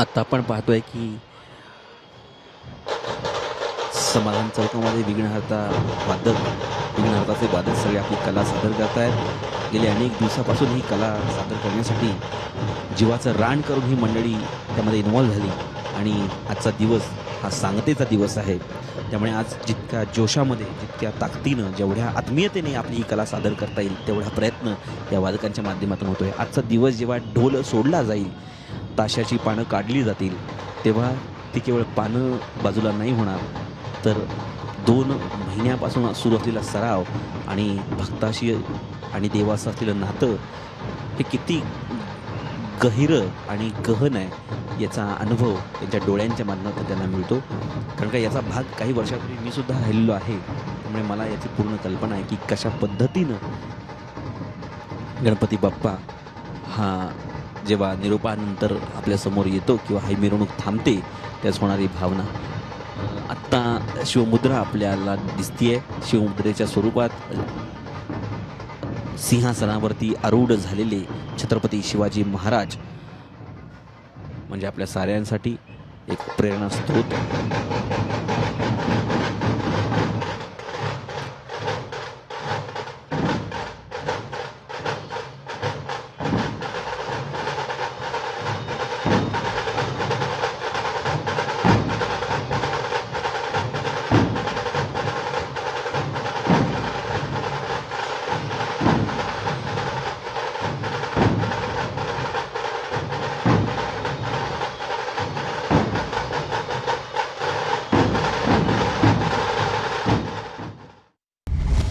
आता आपण पाहतोय की समाधान चौकामध्ये विघ्नहर्ता वादक विघ्नहर्ताचे वादक सगळे आपली कला सादर करत आहेत गेल्या अनेक दिवसापासून ही कला सादर करण्यासाठी जीवाचं रान करून ही मंडळी त्यामध्ये इन्वॉल्व्ह झाली. आणि आजचा दिवस हा सांगतेचा दिवस आहे. त्यामुळे आज जितक्या जोशामध्ये जितक्या ताकदीनं जेवढ्या आत्मीयतेने आपली ही कला सादर करता येईल तेवढा प्रयत्न या वादकांच्या माध्यमातून होतो आहे आजचा दिवस जेव्हा ढोल सोडला जाईल ताशाची पानं काढली जातील तेव्हा ती केवळ पानं बाजूला नाही होणार. तर दोन महिन्यापासून सुरू असलेला सराव आणि भक्ताशी आणि देवाचं असलेलं नातं हे किती गहिरं आणि गहन आहे याचा अनुभव त्यांच्या डोळ्यांच्या माध्यमातून त्यांना मिळतो. कारण का याचा भाग काही वर्षापूर्वी मी सुद्धा राहिलेलो आहे. त्यामुळे मला याची पूर्ण कल्पना आहे की कशा पद्धतीनं गणपती बाप्पा हा जेव्हा निरोपानंतर आपल्यासमोर येतो किंवा ही मिरवणूक थांबते त्याच होणारी भावना. आत्ता शिवमुद्रा आपल्याला दिसतीये. शिवमुद्रेच्या स्वरूपात सिंहासनावरती आरूढ झालेले छत्रपती शिवाजी महाराज म्हणजे आपल्या साऱ्यांसाठी एक प्रेरणा